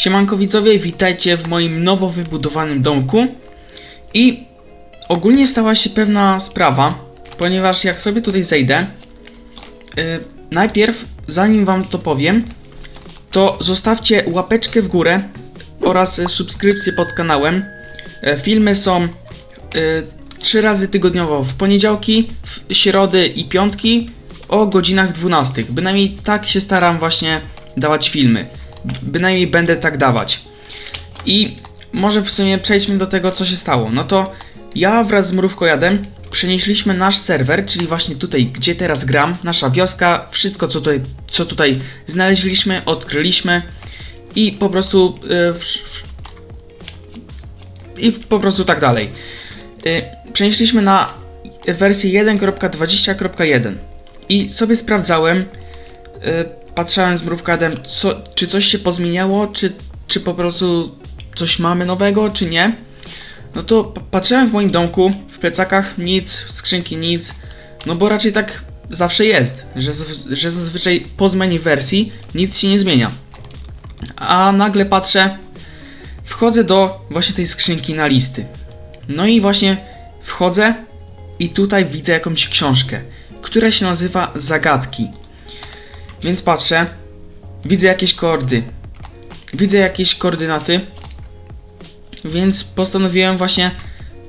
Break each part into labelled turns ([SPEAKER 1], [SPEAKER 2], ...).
[SPEAKER 1] Siemanko widzowie, witajcie w moim nowo wybudowanym domku. I ogólnie stała się pewna sprawa, ponieważ jak sobie tutaj zejdę, yy, najpierw, zanim wam to powiem, to zostawcie łapeczkę w górę oraz subskrypcję pod kanałem. E, Filmy są y, trzy razy tygodniowo w poniedziałki, w środy i piątki o godzinach 12. Bynajmniej tak się staram właśnie dawać filmy. Bynajmniej będę tak dawać. I może w sumie przejdźmy do tego, co się stało. No to ja wraz z Mrówko Jadem przenieśliśmy nasz serwer, czyli właśnie tutaj, gdzie teraz gram, nasza wioska, wszystko co tutaj, co tutaj znaleźliśmy, odkryliśmy i po prostu y, w, i po prostu tak dalej. Y, Przenieśliśmy na wersję 1.20.1 i sobie sprawdzałem, y, patrzałem z mrówkadem, co, czy coś się pozmieniało, czy, czy po prostu coś mamy nowego, czy nie. No to patrzyłem w moim domku, w plecakach nic, w skrzynki nic, no bo raczej tak zawsze jest, że, że zazwyczaj po zmianie wersji nic się nie zmienia. A nagle patrzę, wchodzę do właśnie tej skrzynki na listy. No i właśnie wchodzę i tutaj widzę jakąś książkę, która się nazywa Zagadki. Więc patrzę, widzę jakieś kordy, widzę jakieś koordynaty, więc postanowiłem właśnie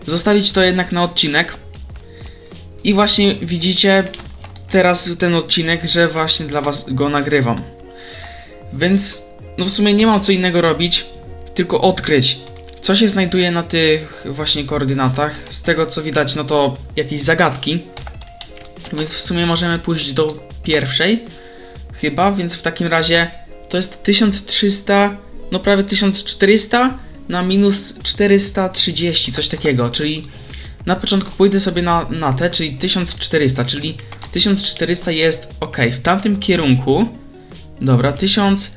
[SPEAKER 1] zostawić to jednak na odcinek. I właśnie widzicie teraz ten odcinek, że właśnie dla was go nagrywam. Więc no w sumie nie mam co innego robić, tylko odkryć, co się znajduje na tych właśnie koordynatach. Z tego co widać, no to jakieś zagadki. Więc w sumie możemy pójść do pierwszej, chyba, więc w takim razie to jest 1300, no prawie 1400 na minus 430, coś takiego, czyli na początku pójdę sobie na, na te, czyli 1400, czyli 1400 jest ok. W tamtym kierunku, dobra, 1000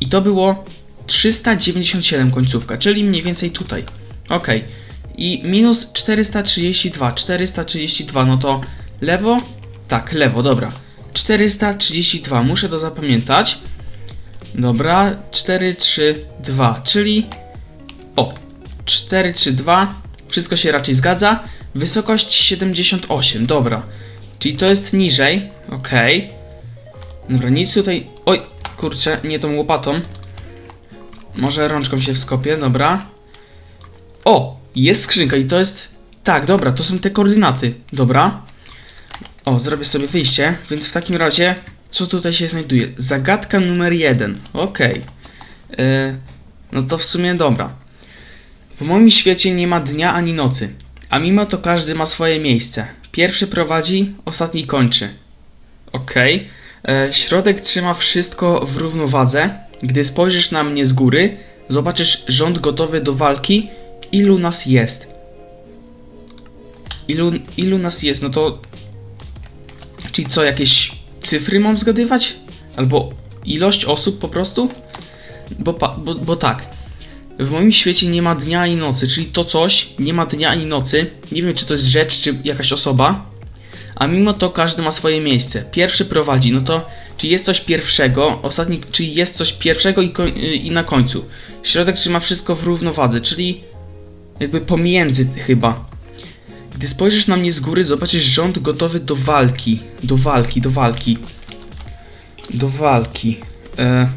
[SPEAKER 1] i to było 397 końcówka, czyli mniej więcej tutaj. Ok. I minus 432, 432, no to lewo? Tak, lewo, dobra. 432, muszę to zapamiętać. Dobra, 4, 3, 2, czyli o, 4, 3, 2, wszystko się raczej zgadza. Wysokość 78, dobra. Czyli to jest niżej, ok. Dobra, nic tutaj, oj, kurczę, nie tą łopatą. Może rączką się wskopię, dobra. O, jest skrzynka i to jest, tak, dobra, to są te koordynaty, dobra. O, zrobię sobie wyjście, więc w takim razie, co tutaj się znajduje? Zagadka numer jeden. Okej. Yy, no to w sumie dobra. W moim świecie nie ma dnia ani nocy, a mimo to każdy ma swoje miejsce. Pierwszy prowadzi, ostatni kończy. Okej. E, Środek trzyma wszystko w równowadze. Gdy spojrzysz na mnie z góry, zobaczysz rząd gotowy do walki. Ilu nas jest? Ilu, ilu nas jest? No to Czyli co, jakieś cyfry mam zgadywać? Albo ilość osób po prostu? Bo, bo, bo tak. W moim świecie nie ma dnia ani nocy, czyli to coś nie ma dnia ani nocy. Nie wiem, czy to jest rzecz, czy jakaś osoba. A mimo to każdy ma swoje miejsce. Pierwszy prowadzi, no to czy jest coś pierwszego, ostatni, czy jest coś pierwszego i, koń, i na końcu. Środek trzyma wszystko w równowadze, czyli jakby pomiędzy chyba. Gdy spojrzysz na mnie z góry, zobaczysz rząd gotowy do walki. Do walki, do walki. Do walki. E...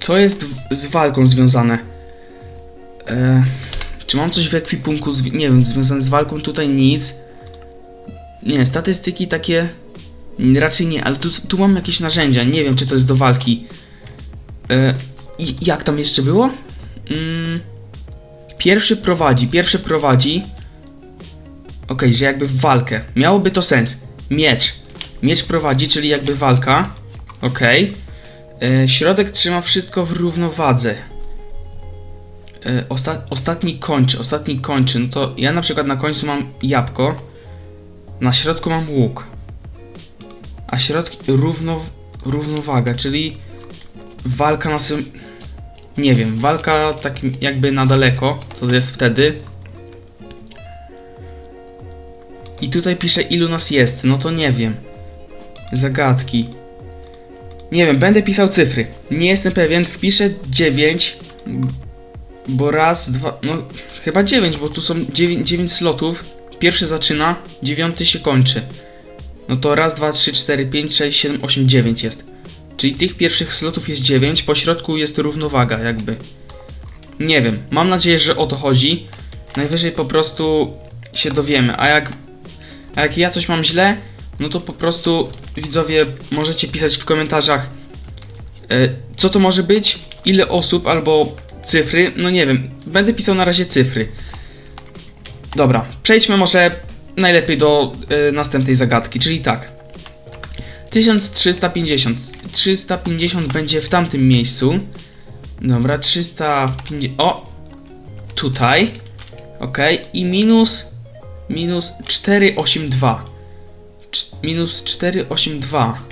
[SPEAKER 1] Co jest z walką związane? E... Czy mam coś w ekwipunku, zwi- nie wiem, związane z walką? Tutaj nic. Nie, statystyki takie... Raczej nie, ale tu, tu mam jakieś narzędzia, nie wiem czy to jest do walki. E... I jak tam jeszcze było? Mm... Pierwszy prowadzi, pierwszy prowadzi. Okej, że jakby w walkę. Miałoby to sens. Miecz. Miecz prowadzi, czyli jakby walka. Okej. E, Środek trzyma wszystko w równowadze. E, Osta ostatni kończy, ostatni kończy. No to ja na przykład na końcu mam jabłko. Na środku mam łuk. A środki równo, równowaga, czyli walka na. Nie wiem, walka tak jakby na daleko, to jest wtedy. I tutaj pisze ilu nas jest, no to nie wiem. Zagadki. Nie wiem, będę pisał cyfry. Nie jestem pewien, wpiszę 9, bo raz, dwa, no chyba 9, bo tu są 9, 9 slotów. Pierwszy zaczyna, dziewiąty się kończy. No to raz, dwa, trzy, cztery, pięć, sześć, siedem, osiem, dziewięć jest. Czyli tych pierwszych slotów jest 9, po środku jest równowaga jakby. Nie wiem, mam nadzieję, że o to chodzi. Najwyżej po prostu się dowiemy, a jak, a jak ja coś mam źle, no to po prostu widzowie możecie pisać w komentarzach e, co to może być, ile osób albo cyfry, no nie wiem, będę pisał na razie cyfry. Dobra, przejdźmy może najlepiej do e, następnej zagadki, czyli tak. 1350. 350 będzie w tamtym miejscu. Dobra, 350. O! Tutaj. Ok. I minus. Minus 482. Cz- minus 482.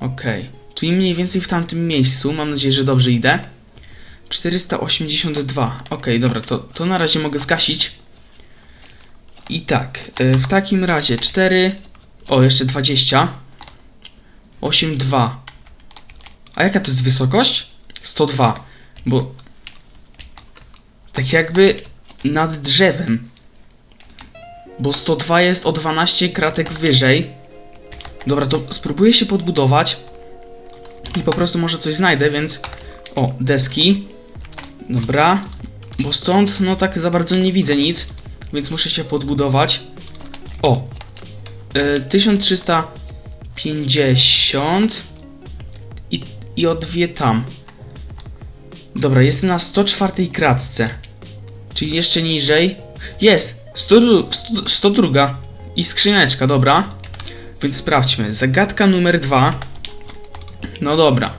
[SPEAKER 1] Ok. Czyli mniej więcej w tamtym miejscu. Mam nadzieję, że dobrze idę. 482. Ok, dobra, to, to na razie mogę zgasić. I tak, y, w takim razie 4. O, jeszcze 20. 8, 2. A jaka to jest wysokość? 102. Bo. Tak jakby nad drzewem. Bo 102 jest o 12 kratek wyżej. Dobra, to spróbuję się podbudować. I po prostu może coś znajdę, więc. O, deski. Dobra. Bo stąd, no tak za bardzo nie widzę nic. Więc muszę się podbudować. O. Y, 1350. I, I o dwie tam. Dobra, jestem na 104 kratce. Czyli jeszcze niżej. Jest! 100, 100, 102. I skrzyneczka, dobra. Więc sprawdźmy. Zagadka numer dwa. No dobra.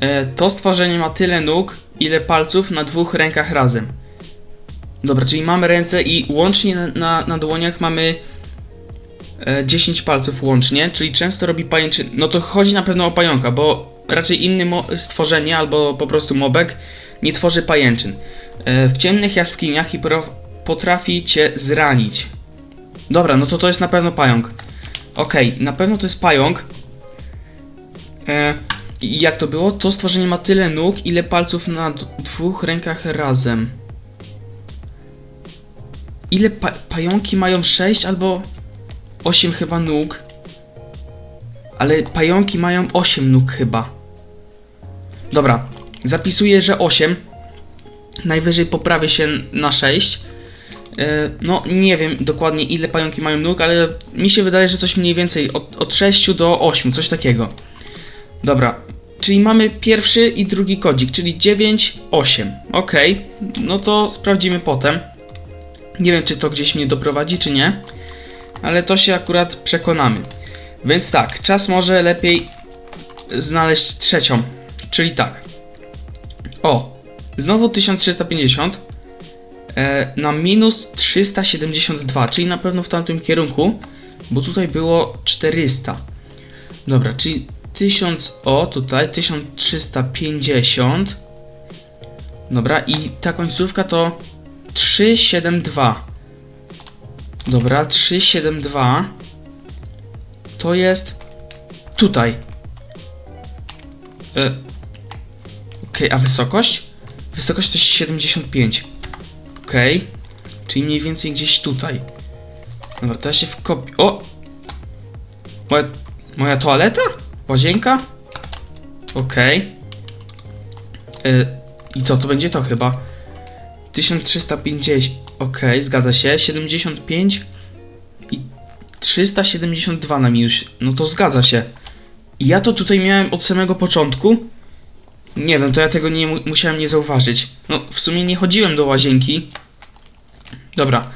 [SPEAKER 1] E, to stworzenie ma tyle nóg, ile palców na dwóch rękach razem. Dobra, czyli mamy ręce i łącznie na, na, na dłoniach mamy e, 10 palców łącznie, czyli często robi pajęczyn. No to chodzi na pewno o pająka, bo raczej inne stworzenie albo po prostu mobek nie tworzy pajęczyn. E, w ciemnych jaskiniach i potrafi cię zranić. Dobra, no to to jest na pewno pająk. Okej, na pewno to jest pająk. E, jak to było? To stworzenie ma tyle nóg, ile palców na dwóch rękach razem. Ile pa pająki mają 6 albo 8 chyba nóg? Ale pająki mają 8 nóg chyba. Dobra, zapisuję, że 8. Najwyżej poprawię się na 6. E, No, nie wiem dokładnie ile pająki mają nóg, ale mi się wydaje, że coś mniej więcej od, od 6 do 8, coś takiego. Dobra, czyli mamy pierwszy i drugi kodzik, czyli 9, 8. Ok, no to sprawdzimy potem. Nie wiem, czy to gdzieś mnie doprowadzi, czy nie, ale to się akurat przekonamy. Więc tak, czas może lepiej znaleźć trzecią, czyli tak. O, znowu 1350 e, na minus 372, czyli na pewno w tamtym kierunku, bo tutaj było 400. Dobra, czyli 1000, o tutaj 1350. Dobra, i ta końcówka to 372. Dobra, 372 to jest tutaj. E, Okej, a wysokość? Wysokość to jest 75. Okej, czyli mniej więcej gdzieś tutaj. Dobra, ja się wkopię. O! Moja, moja toaleta? Łazienka? Okej. E, I co, to będzie to chyba? 1350. Okej, zgadza się. 75 i 372 na minus. No to zgadza się. I ja to tutaj miałem od samego początku. Nie wiem, to ja tego nie mu musiałem nie zauważyć. No, w sumie nie chodziłem do łazienki. Dobra.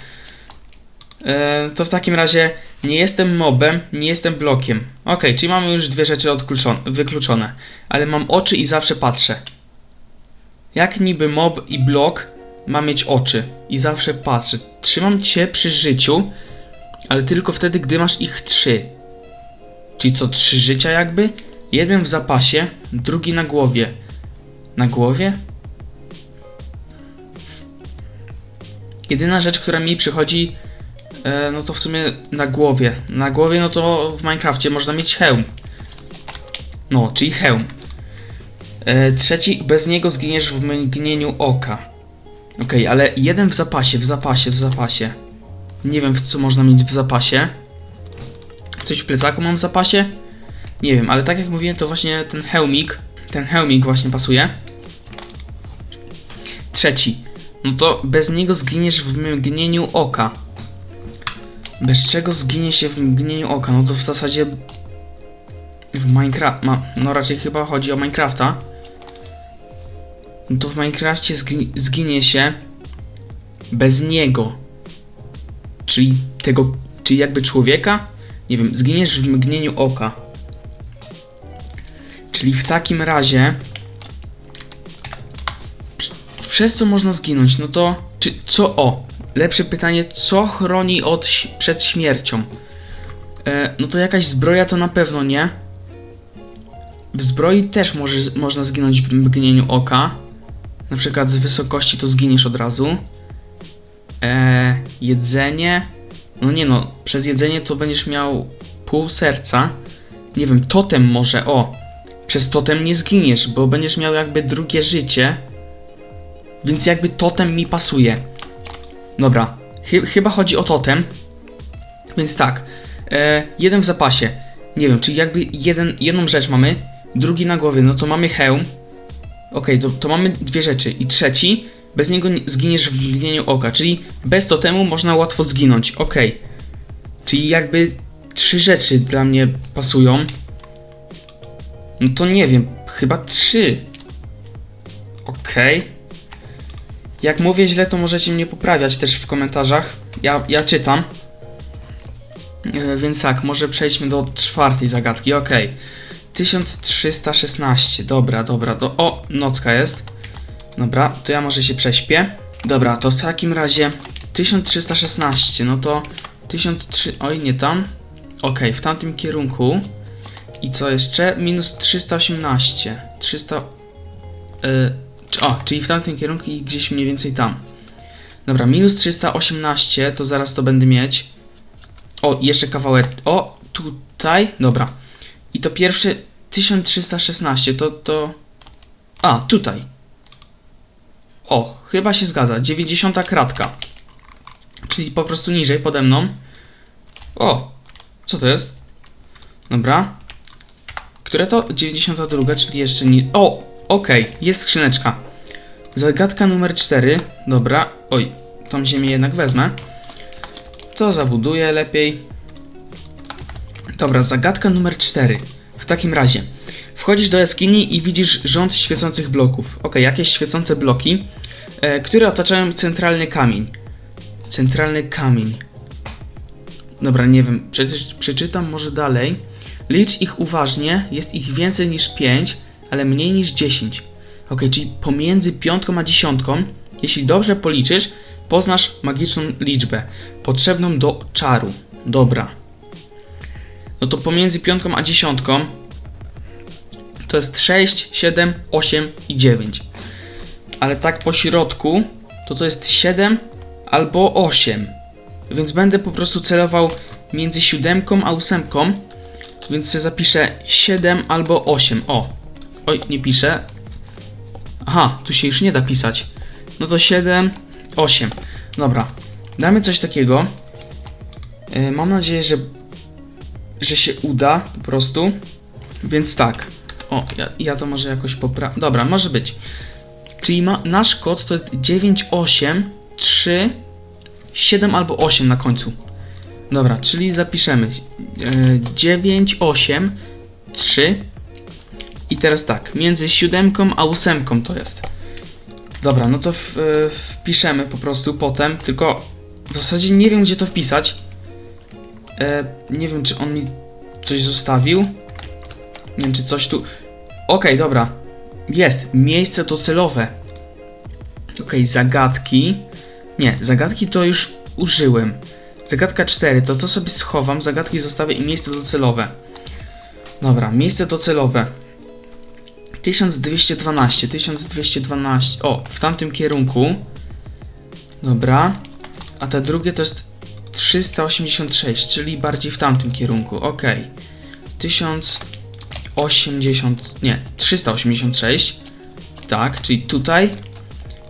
[SPEAKER 1] E, to w takim razie nie jestem mobem, nie jestem blokiem. Okej, czyli mamy już dwie rzeczy wykluczone. Ale mam oczy i zawsze patrzę. Jak niby mob i blok ma mieć oczy i zawsze patrzy. Trzymam cię przy życiu, ale tylko wtedy, gdy masz ich trzy. Czyli co, trzy życia jakby? Jeden w zapasie, drugi na głowie. Na głowie? Jedyna rzecz, która mi przychodzi, e, no to w sumie na głowie. Na głowie, no to w Minecrafcie można mieć hełm. No, czyli hełm. E, trzeci, bez niego zginiesz w mgnieniu oka. Okej, ale jeden w zapasie, w zapasie, w zapasie. Nie wiem, co można mieć w zapasie. Coś w plecaku mam w zapasie? Nie wiem, ale tak jak mówiłem, to właśnie ten hełmik, ten hełmik właśnie pasuje. Trzeci, no to bez niego zginiesz w mgnieniu oka. Bez czego zginie się w mgnieniu oka? No to w zasadzie w Minecraft, ma, no raczej chyba chodzi o Minecrafta. No to w Minecrafcie zgni, zginie się bez niego. Czyli tego, czyli jakby człowieka? Nie wiem, zginiesz w mgnieniu oka. Czyli w takim razie przez co można zginąć? No to czy co o? Lepsze pytanie, co chroni od przed śmiercią? E, no to jakaś zbroja to na pewno nie. W zbroi też może, można zginąć w mgnieniu oka. Na przykład z wysokości to zginiesz od razu. E, jedzenie. No nie no, przez jedzenie to będziesz miał pół serca. Nie wiem, totem może, o. Przez totem nie zginiesz, bo będziesz miał jakby drugie życie. Więc jakby totem mi pasuje. Dobra, chy- chyba chodzi o totem. Więc tak, e, jeden w zapasie. Nie wiem, czyli jakby jeden, jedną rzecz mamy, drugi na głowie, no to mamy hełm. Okej, to, to mamy dwie rzeczy. I trzeci, bez niego nie- zginiesz w mgnieniu oka, czyli bez totemu można łatwo zginąć. Okej. Czyli jakby trzy rzeczy dla mnie pasują. No to nie wiem, chyba trzy. Okej. Jak mówię źle, to możecie mnie poprawiać też w komentarzach. Ja, ja czytam. E, Więc tak, może przejdźmy do czwartej zagadki. Okej. 1316. Dobra, dobra. Do... O, nocka jest. Dobra, to ja może się prześpię. Dobra, to w takim razie 1316. No to 1003. Oj, nie tam. Okej, w tamtym kierunku. I co jeszcze? Minus 318. 300. Yy, o, czyli w tamtym kierunku i gdzieś mniej więcej tam. Dobra, minus 318, to zaraz to będę mieć. O, jeszcze kawałek. O, tutaj. Dobra. I to pierwsze 1316, to to. A, tutaj. O, chyba się zgadza. 90 kratka. Czyli po prostu niżej pode mną. O, co to jest? Dobra. Które to? 92, czyli jeszcze nie. O, okej, jest skrzyneczka. Zagadka numer 4. Dobra. Oj, tą ziemię jednak wezmę. To zabuduję lepiej. Dobra, zagadka numer 4. W takim razie, wchodzisz do jaskini i widzisz rząd świecących bloków. Ok, jakieś świecące bloki, e, które otaczają centralny kamień. Centralny kamień. Dobra, nie wiem, przeczytam może dalej. Licz ich uważnie, jest ich więcej niż 5, ale mniej niż 10. Ok, czyli pomiędzy piątką a dziesiątką, jeśli dobrze policzysz, poznasz magiczną liczbę, potrzebną do czaru. Dobra. No to pomiędzy piątką a dziesiątką to jest 6, 7, 8 i 9. Ale tak po środku to to jest 7 albo 8. Więc będę po prostu celował między siódemką a ósemką. Więc sobie zapiszę 7 albo 8. O. Oj, nie piszę. Aha, tu się już nie da pisać. No to 7, 8. Dobra. Damy coś takiego. E, mam nadzieję, że że się uda po prostu. Więc tak. O, ja, ja to może jakoś popra... Dobra, może być. Czyli ma, nasz kod to jest 9, 8, 3, 7 albo 8 na końcu. Dobra, czyli zapiszemy e, 9, 8, 3 i teraz tak, między siódemką a ósemką to jest. Dobra, no to w, e, wpiszemy po prostu potem, tylko w zasadzie nie wiem gdzie to wpisać. E, nie wiem czy on mi coś zostawił. Nie wiem czy coś tu... Okej, dobra. Jest, miejsce docelowe. Okej, zagadki. Nie, zagadki to już użyłem. Zagadka 4, to to sobie schowam, zagadki zostawię i miejsce docelowe. Dobra, miejsce docelowe. 1212, 1212. O, w tamtym kierunku. Dobra. A te drugie to jest 386, czyli bardziej w tamtym kierunku. Ok. 280, nie, 386. Tak, czyli tutaj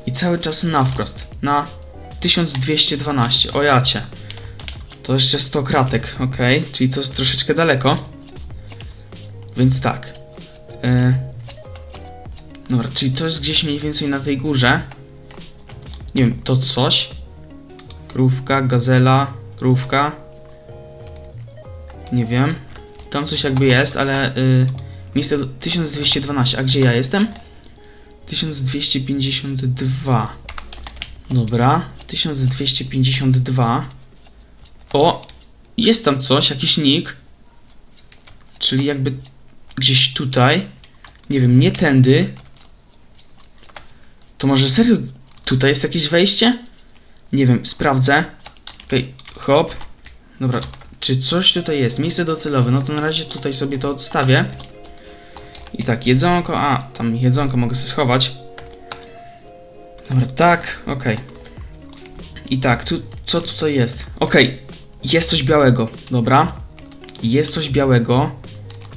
[SPEAKER 1] i cały czas na wprost, na 1212. O jacie. To jeszcze 100 kratek, ok, czyli to jest troszeczkę daleko. Więc tak. E, dobra, czyli to jest gdzieś mniej więcej na tej górze. Nie wiem, to coś. Krówka, gazela, krówka. Nie wiem. Tam coś jakby jest, ale y, miejsce do 1212. A gdzie ja jestem? 1252. Dobra, 1252. O, jest tam coś, jakiś nick. Czyli jakby gdzieś tutaj. Nie wiem, nie tędy. To może serio tutaj jest jakieś wejście? Nie wiem, sprawdzę. Okej, hop. Dobra, czy coś tutaj jest? Miejsce docelowe. No to na razie tutaj sobie to odstawię. I tak, jedzonko. A, tam jedzonko mogę sobie schować. Dobra, tak, okej. I tak, tu, co tutaj jest? Okej, jest coś białego, dobra. Jest coś białego.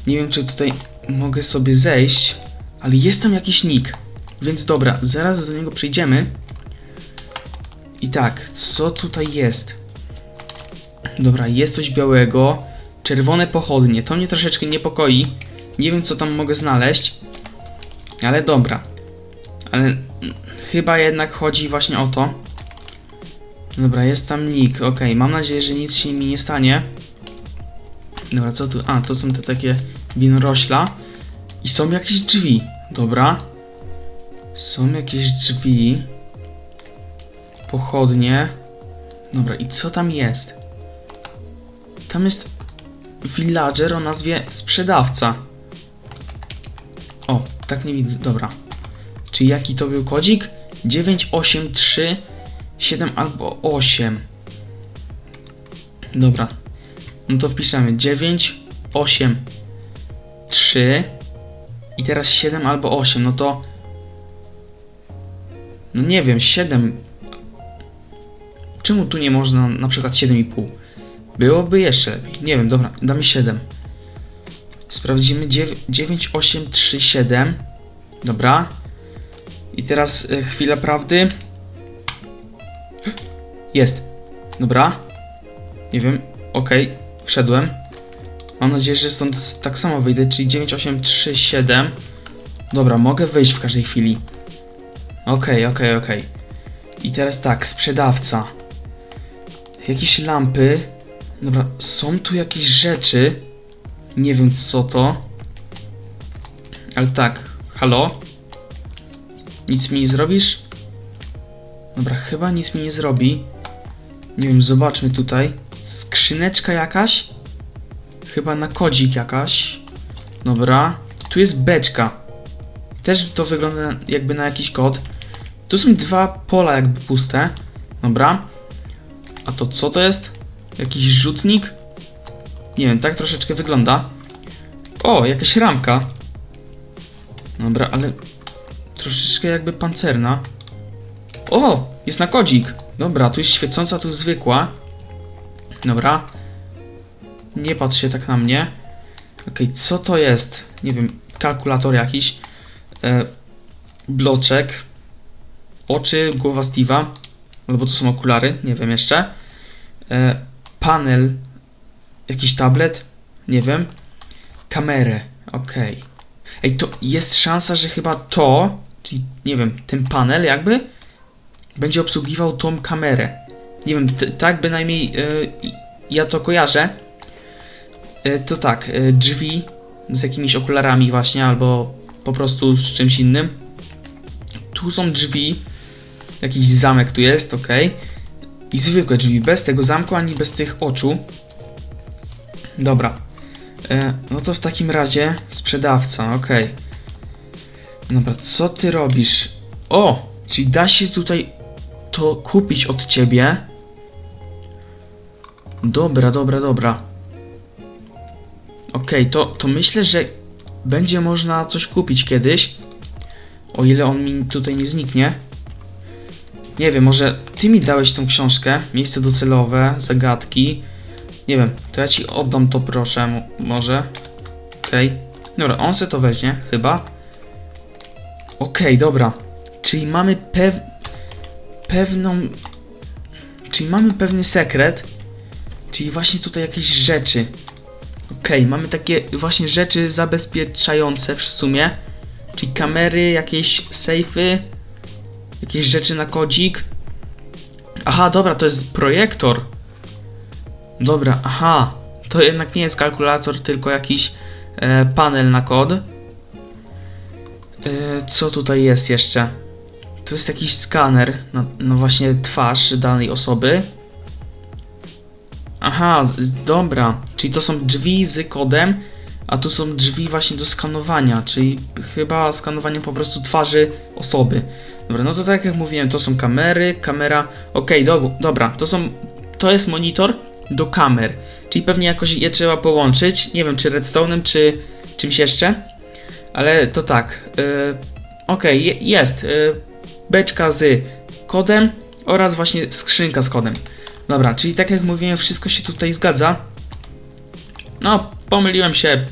[SPEAKER 1] Nie wiem, czy tutaj mogę sobie zejść, ale jest tam jakiś nick. Więc dobra, zaraz do niego przejdziemy. I tak, co tutaj jest? Dobra, jest coś białego. Czerwone pochodnie. To mnie troszeczkę niepokoi. Nie wiem, co tam mogę znaleźć. Ale dobra. Ale chyba jednak chodzi właśnie o to. Dobra, jest tam nick. Ok, mam nadzieję, że nic się mi nie stanie. Dobra, co tu? A, to są te takie winorośla. I są jakieś drzwi. Dobra. Są jakieś drzwi. Pochodnie. Dobra, i co tam jest? Tam jest villager o nazwie sprzedawca. O, tak nie widzę. Dobra. Czy jaki to był kodzik? 983 7 albo 8. Dobra. No to wpiszemy 9 8 3 i teraz 7 albo 8. No to no nie wiem, 7 Czemu tu nie można na przykład 7,5? Byłoby jeszcze lepiej. Nie wiem, dobra, damy 7. Sprawdzimy 9, 8, 3, 7. Dobra. I teraz y, chwila prawdy. Jest. Dobra. Nie wiem. Okej, wszedłem. Mam nadzieję, że stąd tak samo wyjdę, czyli 9, 8, 3, 7. Dobra, mogę wyjść w każdej chwili. Okej, okej, okej. I teraz tak, sprzedawca. Jakieś lampy. Dobra, są tu jakieś rzeczy. Nie wiem co to. Ale tak, halo? Nic mi nie zrobisz? Dobra, chyba nic mi nie zrobi. Nie wiem, zobaczmy tutaj. Skrzyneczka jakaś? Chyba na kodzik jakaś. Dobra. Tu jest beczka. Też to wygląda jakby na jakiś kod. Tu są dwa pola jakby puste. Dobra. A to co to jest? Jakiś rzutnik? Nie wiem, tak troszeczkę wygląda. O, jakaś ramka. Dobra, ale troszeczkę jakby pancerna. O, jest na kodzik. Dobra, tu jest świecąca, tu zwykła. Dobra. Nie patrz się tak na mnie. Okej, co to jest? Nie wiem, kalkulator jakiś. E, bloczek. Oczy, głowa Steve'a. Albo to są okulary, nie wiem jeszcze. E, panel. Jakiś tablet. Nie wiem. Kamerę. Okej. Ej, to jest szansa, że chyba to, czyli nie wiem, ten panel jakby będzie obsługiwał tą kamerę. Nie wiem, tak bynajmniej e, ja to kojarzę. E, to tak, e, drzwi z jakimiś okularami właśnie, albo po prostu z czymś innym. Tu są drzwi. Jakiś zamek tu jest, ok. I zwykłe drzwi, bez tego zamku, ani bez tych oczu. Dobra. E, no to w takim razie sprzedawca, ok. Dobra, co ty robisz? O! Czyli da się tutaj to kupić od ciebie. Dobra, dobra, dobra. Okej, to, to myślę, że będzie można coś kupić kiedyś. O ile on mi tutaj nie zniknie. Nie wiem, może ty mi dałeś tą książkę, miejsce docelowe, zagadki. Nie wiem, to ja ci oddam to proszę, może. Okej. Dobra, on se to weźmie, chyba. Okej, dobra. Czyli mamy pew... pewną... Czyli mamy pewny sekret. Czyli właśnie tutaj jakieś rzeczy. Okej, mamy takie właśnie rzeczy zabezpieczające w sumie. Czyli kamery, jakieś sejfy, jakieś rzeczy na kodzik. Aha, dobra, to jest projektor. Dobra, aha. To jednak nie jest kalkulator, tylko jakiś e, panel na kod. E, co tutaj jest jeszcze? To jest jakiś skaner, no, no właśnie twarz danej osoby. Aha, dobra, czyli to są drzwi z kodem, a tu są drzwi właśnie do skanowania, czyli chyba skanowanie po prostu twarzy osoby. Dobra, no to tak jak mówiłem, to są kamery, kamera, okej, do, dobra, to są, to jest monitor do kamer, czyli pewnie jakoś je trzeba połączyć, nie wiem czy redstone'em, czy czymś jeszcze, ale to tak, yy, okej, je, jest, yy, beczka z kodem oraz właśnie skrzynka z kodem. Dobra, czyli tak jak mówiłem, wszystko się tutaj zgadza. No, pomyliłem się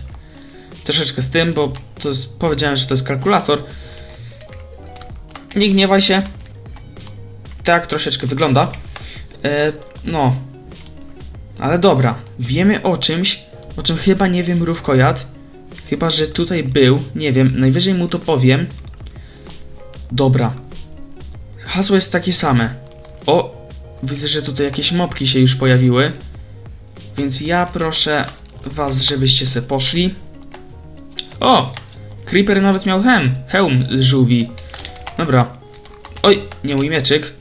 [SPEAKER 1] troszeczkę z tym, bo to jest, powiedziałem, że to jest kalkulator. Nie gniewaj się. Tak troszeczkę wygląda. E, no. Ale dobra, wiemy o czymś, o czym chyba nie wiem Mrówkojad. Chyba, że tutaj był, nie wiem, najwyżej mu to powiem. Dobra. Hasło jest takie same. O, widzę, że tutaj jakieś mopki się już pojawiły. Więc ja proszę was, żebyście se poszli. O! Creeper nawet miał hełm z żółwi. Dobra. Oj, nie mój mieczyk.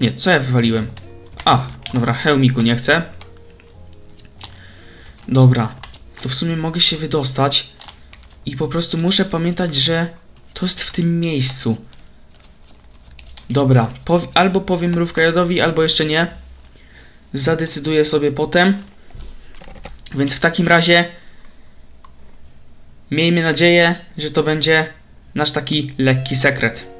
[SPEAKER 1] Nie, co ja wywaliłem? A, dobra, hełmiku nie chcę. Dobra, to w sumie mogę się wydostać i po prostu muszę pamiętać, że to jest w tym miejscu. Dobra, albo powiem Mrówkajodowi, albo jeszcze nie. Zadecyduję sobie potem. Więc w takim razie miejmy nadzieję, że to będzie nasz taki lekki sekret.